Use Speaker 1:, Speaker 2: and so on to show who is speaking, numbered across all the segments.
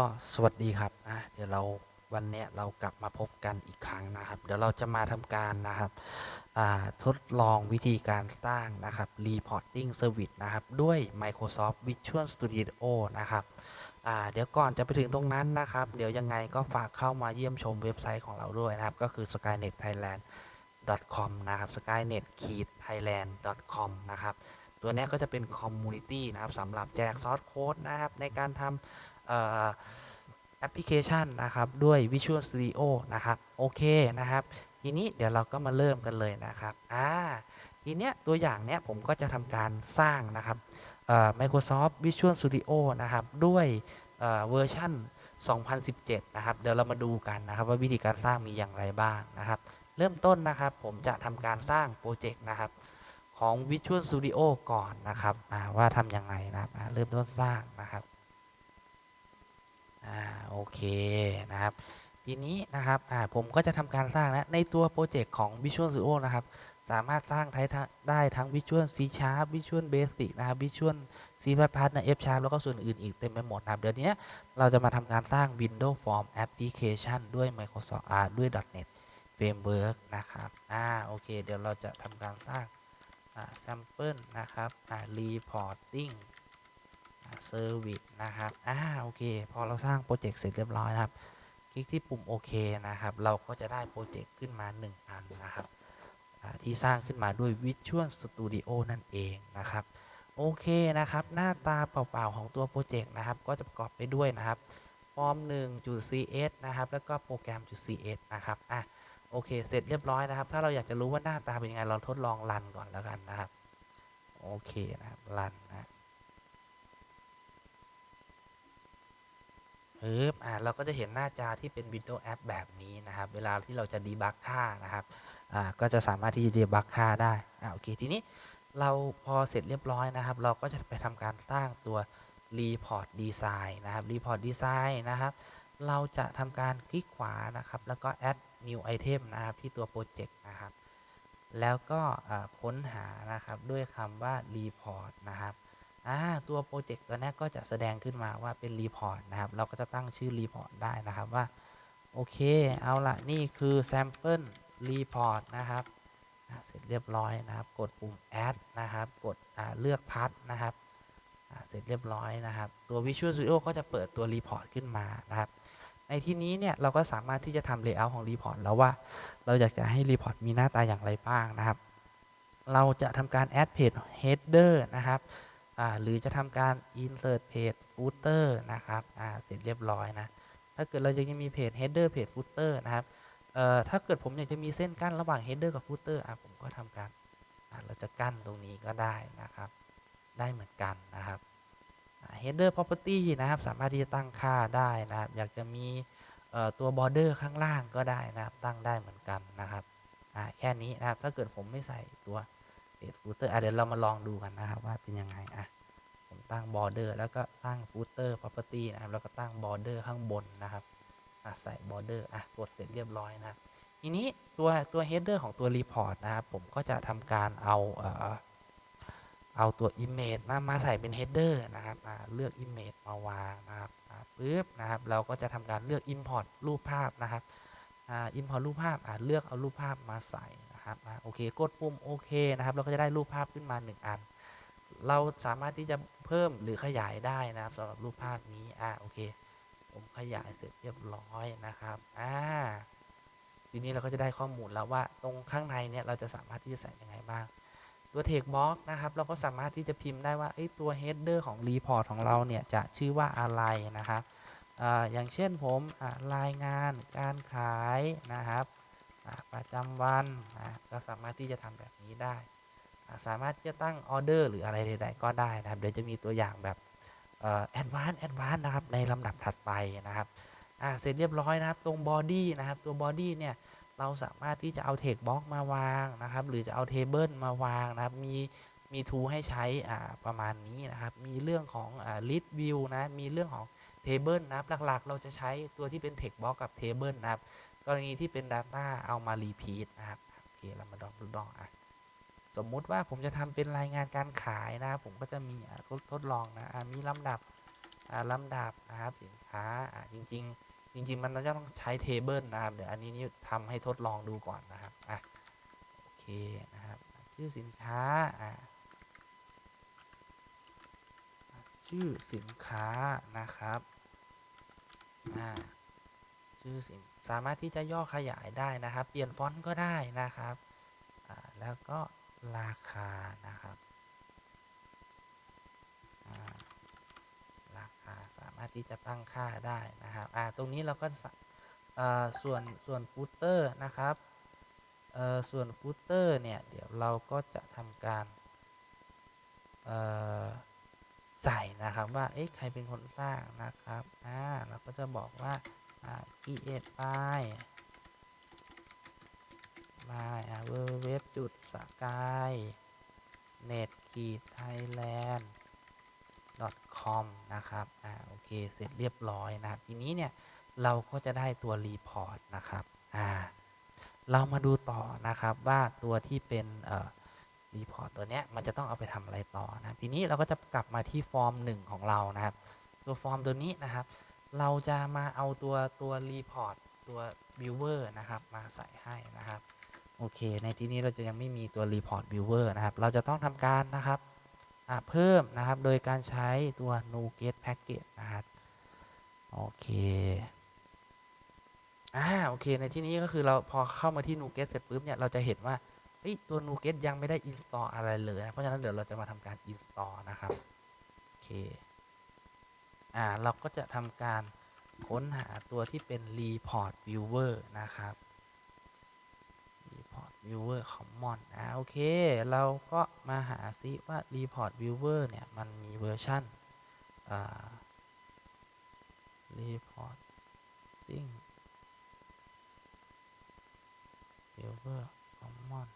Speaker 1: ก็สวัสดีครับอะเดี๋ยวเราวันนี้เรากลับมาพบกันอีกครั้งนะครับ เดี๋ยวเราจะมาทำการนะครับทดลองวิธีการสร้างนะครับ reporting service นะครับ ด้วย Microsoft Visual Studio นะครับเดี๋ยวก่อนจะไปถึงตรงนั้นนะครับ เดี๋ยวยังไงก็ฝากเข้ามาเยี่ยมชมเว็บไซต์ของเราด้วยนะครับ ก็คือ skynet thailand com นะครับ skynet thailand com นะครับ ตัวนี้ก็จะเป็นคอมมูนิตี้นะครับสำหรับแจกซอสโค้ดนะครับในการทำ แอปพลิเคชันนะครับ ด้วย Visual Studio นะครับ โอเคนะครับ ทีนี้เดี๋ยวเราก็มาเริ่มกันเลยนะครับอ่าทีเนี้ยตัวอย่างเนี้ยผมก็จะทำการสร้างนะครับ Microsoft Visual Studio นะครับ ด้วยเวอร์ชัน2017 นะครับ เดี๋ยวเรามาดูกันนะครับว่าวิธีการสร้างมีอย่างไรบ้างนะครับ เริ่มต้นนะครับผมจะทำการสร้างโปรเจกต์นะครับของ Visual Studio ก่อนนะครับว่าทำยังไงนะครับเริ่มต้นสร้างนะครับ เคนะครับทีนี้นะครับผมก็จะทำการสร้างนะในตัวโปรเจกต์ของ Visual Studio นะครับสามารถสร้างได้ทั้ง Visual C Sharp Visual Basic นะครับ Visual C++ นะ F Sharp แล้วก็ส่วนอื่นอีกเต็มไปหมดนะครับ เดี๋ยวนี้เราจะมาทำการสร้าง Windows Form Application ด้วย Microsoft อ่าด้วย .NET Framework นะครับอ่าโอเค เดี๋ยวเราจะทำการสร้างแซมเปิลนะครับอ่า reporting เซอร์วิสนะครับ อ่า โอเค พอเราสร้างโปรเจกต์เสร็จเรียบร้อยนะครับ คลิกที่ปุ่มโอเคนะครับ เราก็จะได้โปรเจกต์ขึ้นมา 1 อันนะครับ ที่สร้างขึ้นมาด้วย Visual Studio นั่นเองนะครับ โอเคนะครับ หน้าตาเปล่าๆของตัวโปรเจกต์นะครับ ก็จะประกอบไปด้วยนะครับ ฟอร์ม 1.cs นะครับ แล้วก็โปรแกรม .cs นะครับ อะ โอเค เสร็จเรียบร้อยนะครับ ถ้าเราอยากจะรู้ว่าหน้าตาเป็นยังไง เราทดลองรันก่อนแล้วกันนะครับ โอเคนะครับ รันนะ ปึ๊บอ่าเราก็จะเห็นหน้าจอที่เป็น Windows App แบบนี้นะครับ เวลาที่เราจะดีบักค่านะครับอ่าก็จะสามารถที่จะดีบักค่าได้อ่าโอเคทีนี้เราพอเสร็จเรียบร้อยนะครับ เราก็จะไปทำการสร้างตัว Report Design นะครับ Report Design นะครับ เราจะทำการคลิกขวานะครับ แล้วก็ add new item นะครับที่ตัวโปรเจกต์นะครับ แล้วก็ค้นหานะครับด้วยคำว่า report นะครับ ตัวโปรเจกต์ตัวนี้ก็จะแสดงขึ้นมาว่าเป็น report นะครับ เราก็จะตั้งชื่อ report ได้นะครับว่า โอเค เอาละนี่คือ sample report นะครับเสร็จเรียบร้อยนะครับ กดปุ่ม add นะครับ กดเลือกทัชนะครับเสร็จเรียบร้อยนะครับ ตัว Visual Studio ก็จะเปิดตัว report ขึ้นมานะครับ ในที่นี้เนี่ยเราก็สามารถที่จะทำ layout ของรีพอร์ตแล้วว่าเราอยากจะให้รีพอร์ตมีหน้าตาอย่างไรบ้างนะครับ เราจะทำการ add page header นะครับ หรือจะทำการ insert page footer นะครับเสร็จเรียบร้อยนะ ถ้าเกิดเรายังมี page header page footer นะครับถ้าเกิดผมอยากจะมีเส้นกั้นระหว่าง header กับ footer ผมก็ทำการเราจะกั้นตรงนี้ก็ได้นะครับ ได้เหมือนกันนะครับ header property นะครับ สามารถที่จะตั้งค่าได้นะครับ อยากจะมีตัว border ข้างล่างก็ได้นะครับ ตั้งได้เหมือนกันนะครับแค่นี้นะครับ ถ้าเกิดผมไม่ใส่ตัว page footer เดี๋ยวเรามาลองดูกันนะครับว่าเป็นยังไงอะผมตั้ง border แล้วก็ตั้ง footer property นะครับแล้วก็ตั้ง border ข้างบนนะครับอะใส่ border อะกดเสร็จเรียบร้อยนะครับทีนี้ตัวตัว header ของตัว report นะครับผมก็จะทำการเอาเอาตัว Image นะมาใส่เป็น Header นะครับเลือก Image มาวางนะครับปึ๊บนะครับ เราก็จะทำการเลือก Import รูปภาพนะครับ Import รูปภาพเลือกเอารูปภาพมาใส่ นะครับโอเคกดปุ่มโอเคนะครับเราก็จะได้รูปภาพขึ้นมา 1 อัน เราสามารถที่จะเพิ่มหรือขยายได้นะครับสำหรับรูปภาพนี้อ่าโอเค ผมขยายเสร็จเรียบร้อยนะครับอ่าทีนี้เราก็จะได้ข้อมูลแล้วว่าตรงข้างในเนี่ยเราจะสามารถที่จะใส่ยังไงบ้าง ตัว text box นะครับ เราก็สามารถที่จะพิมพ์ได้ว่าตัว header ของ report ของเราเนี่ยจะชื่อว่าอะไรนะครับออย่างเช่นผมรายงานการขายนะครับ ประจำวันนะก็สามารถที่จะทำแบบนี้ได้ สามารถที่จะตั้งออเดอร์หรืออะไรใดๆก็ได้นะครับ เดี๋ยวจะมีตัวอย่างแบบแอดวานซ์แอดวานซ์นะครับในลำดับถัดไปนะครับเสร็จเรียบร้อยนะครับตรงบอดี้นะครับตัวบอดี้เนี่ยเราสามารถที่จะเอาเทคบล็อกมาวางนะครับ หรือจะเอาเทเบิลมาวางนะครับ มีมีทูให้ใช้อ่าประมาณนี้นะครับ มีเรื่องของอ่า list view นะ มีเรื่องของเทเบิลนะครับ หลักๆ เราจะใช้ตัวที่เป็นเทคบล็อกกับเทเบิลนะครับ กรณีที่เป็น Data เอามา repeat นะครับโอเคเรามาลองดูลองอะสมมุติว่าผมจะทำเป็นรายงานการขายนะครับผมก็จะมีทดทดลองนะมีลำดับอ่าลำดับนะครับสินค้าอ่าจริง ๆจริง ๆ มันจะต้องใช้เทเบิลนะครับ เดี๋ยวอันนี้นี่ทำให้ทดลองดูก่อนนะครับ อะ โอเคนะครับ ชื่อสินค้า อ่าชื่อสินค้านะครับ อ่า ชื่อสินสามารถที่จะย่อขยายได้นะครับ เปลี่ยนฟอนต์ก็ได้นะครับแล้วก็ราคานะครับราคาสามารถที่จะตั้งค่าได้นะครับตรงนี้เราก็ส่วนส่วนฟูตเตอร์นะครับส่วนฟูตเตอร์เนี่ยเดี๋ยวเราก็จะทำการใส่นะครับว่าเอ๊ะใครเป็นคนสร้างนะครับอ่าเราก็จะบอกว่า อ่า create by by อ่า www จุดสกาย net ขีด thailand com นะครับ อ่า โอเค เสร็จเรียบร้อยนะครับ ทีนี้เนี่ย เราก็จะได้ตัวรีพอร์ตนะครับ อ่า เรามาดูต่อนะครับว่าตัวที่เป็นเอ่อรีพอร์ตตัวเนี้ยมันจะต้องเอาไปทำอะไรต่อนะ ทีนี้เราก็จะกลับมาที่ฟอร์มหนึ่งของเรานะครับ ตัวฟอร์มตัวนี้นะครับ เราจะมาเอาตัวตัวรีพอร์ตตัว viewer นะครับ มาใส่ให้นะครับ โอเค ในที่นี้เราจะยังไม่มีตัว report viewer นะครับ เราจะต้องทำการนะครับเพิ่มนะครับโดยการใช้ตัว nuget package นะครับ โอเคอ่าโอเค ในที่นี้ก็คือเราพอเข้ามาที่ nuget เสร็จปุ๊บเนี่ยเราจะเห็นว่าตัว nuget ยังไม่ได้ install อะไรเลยนะเพราะฉะนั้นเดี๋ยวเราจะมาทำการ install นะครับ โอเค อ่าเราก็จะทำการค้นหาตัวที่เป็น report viewer นะครับ report viewer common อ่าโอเค เราก็มาหาซิว่า report viewer เนี่ยมันมีเวอร์ชันอ่า reporting viewer common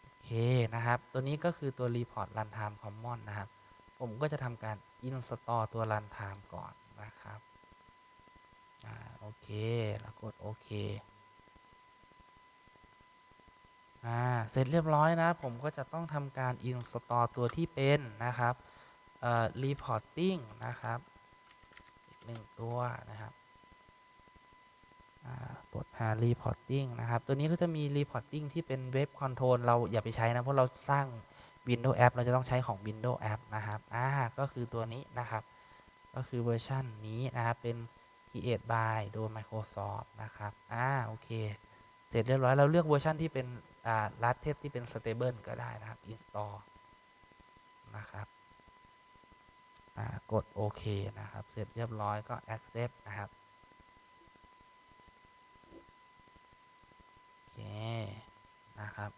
Speaker 1: โอเคนะครับ ตัวนี้ก็คือตัว report runtime common นะครับ ผมก็จะทำการ install ตัว runtime ก่อนนะครับอ่าโอเค แล้วกดโอเคอ่าเสร็จเรียบร้อยนะ ผมก็จะต้องทำการ install ตัวที่เป็นนะครับเอ่อ reporting นะครับอีกหนึ่งตัวนะครับอ่ากดหา reporting นะครับ ตัวนี้ก็จะมี reporting ที่เป็นเว็บคอนโทรลเราอย่าไปใช้นะ เพราะเราสร้าง Windows App เราจะต้องใช้ของ Windows App นะครับอ่าก็คือตัวนี้นะครับ ก็คือเวอร์ชันนี้นะครับ เป็น create by โดย Microsoft นะครับอ่าโอเค เสร็จเรียบร้อย เราเลือกเวอร์ชันที่เป็นอ่า latest ที่เป็น stable ก็ได้นะครับ install นะครับอ่ากดโอเคนะครับ เสร็จเรียบร้อยก็ accept นะครับ โอเค นะครับ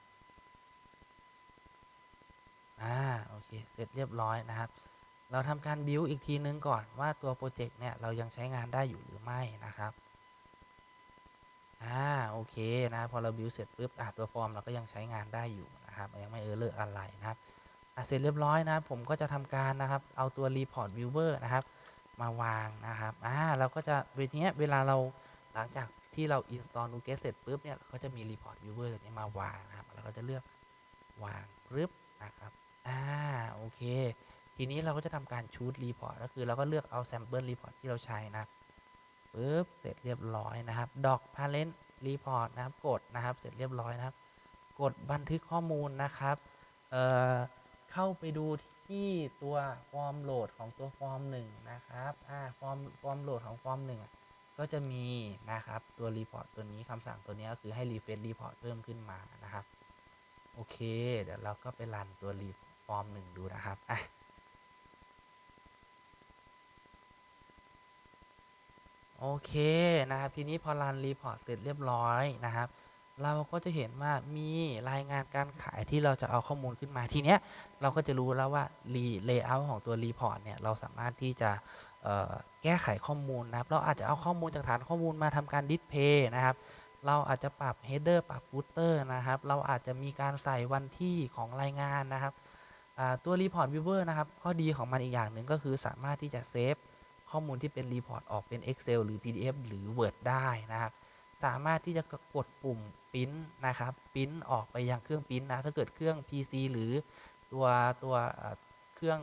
Speaker 1: อ่า โอ เร็จเรียบร้อยนะครับ เราทำการ build อีกทีนึงก่อนว่าตัวโปรเจกต์เนี่ยเรายังใช้งานได้อยู่หรือไม่นะครับอ่าโอเคนะพอเรา build เสร็จปุ๊บอะตัวฟอร์มเราก็ยังใช้งานได้อยู่นะครับยังไม่เออเลอร์อะไรนะครับอะเสร็จเรียบร้อยนะผมก็จะทำการนะครับเอาตัว report viewer นะครับ มาวางนะครับอ่าเราก็จะเวลานี้เวลาเราหลังจากที่เรา install nuget เสร็จปุ๊บเนี่ยก็จะมี report viewer ตัวนี้มาวางนะครับเราก็จะเลือกวางปึ๊บนะครับ อ่าโอเค ทีนี้เราก็จะทำการ choose report ก็คือเราก็เลือกเอา sample report ที่เราใช้นะปึ๊บเสร็จเรียบร้อยนะครับ doc parent report นะครับ กดนะครับ เสร็จเรียบร้อยนะครับ กดบันทึกข้อมูลนะครับ เอ่อ เข้าไปดูที่ตัวฟอร์มโหลดของตัวฟอร์มหนึ่งนะครับอ่าฟอร์มฟอร์มโหลดของฟอร์มหนึ่งก็จะมีนะครับตัวรีพอร์ตตัวนี้คำสั่งตัวนี้ก็คือให้รีเฟรชรีพอร์ตเพิ่มขึ้นมานะครับ โอเค เดี๋ยวเราก็ไปรันตัวรีฟอร์ มหนึ่งดูนะครับอะโอเคนะครับ ทีนี้พอรันรีพอร์ตเสร็จเรียบร้อยนะครับ เราก็จะเห็นว่ามีรายงานการขายที่เราจะเอาข้อมูลขึ้นมาทีเนี้ยเราก็จะรู้แล้วว่ารีเลเยอร์ของตัวรีพอร์ตเนี่ยเราสามารถที่จะแก้ไขข้อมูลนะครับ เราอาจจะเอาข้อมูลจากฐานข้อมูลมาทำการดิสเพย์นะครับ เราอาจจะปรับ header ปรับ footer นะครับ เราอาจจะมีการใส่วันที่ของรายงานนะครับ ตัว report viewer นะครับ ข้อดีของมันอีกอย่างหนึ่งก็คือสามารถที่จะเซฟข้อมูลที่เป็น report ออกเป็น Excel หรือ PDF หรือ Word ได้นะครับ สามารถที่จะกดปุ่มปริ้นนะครับปริ้นออกไปยังเครื่องปริ้นนะ ถ้าเกิดเครื่อง PC หรือตัวตัวเครื่อง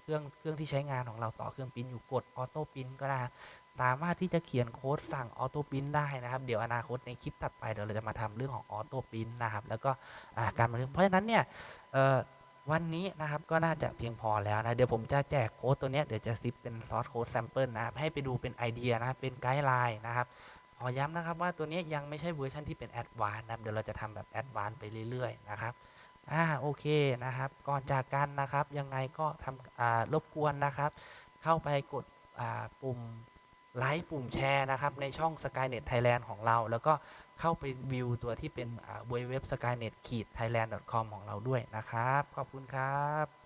Speaker 1: เครื่องเครื่องที่ใช้งานของเราต่อเครื่องปริ้นอยู่กดออโต้ปริ้นก็ได้สามารถที่จะเขียนโค้ดสั่งออโต้ปริ้นได้นะครับ เดี๋ยวอนาคตในคลิปถัดไปเดี๋ยวเราจะมาทำเรื่องของออโต้ปริ้นนะครับ แล้วก็การบันทึกเพราะฉะนั้นเนี่ย วันนี้นะครับก็น่าจะเพียงพอแล้วนะ เดี๋ยวผมจะแจกโค้ดตัวนี้เดี๋ยวจะซิปเป็นซอสโค้ดแซมเปิลนะครับ ให้ไปดูเป็นไอเดียนะครับ เป็นไกด์ไลน์นะครับขอย้ำนะครับว่าตัวนี้ยยังไม่ใช่เวอร์ชันที่เป็นแอดวานนะครับ เดี๋ยวเราจะทำแบบแอดวานไปเรื่อยๆนะครับอ่าโอเคนะครับ ก่อนจากกันนะครับ ยังไงก็ทำอ่ารบกวนนะครับ เข้าไปกดอ่าปุ่ม ไลค์ปุ่มแชร์นะครับ ในช่อง Skynet Thailand ของเรา แล้วก็เข้าไปวิวตัวที่เป็นเว็บ skynet thailand com ของเราด้วยนะครับ ขอบคุณครับ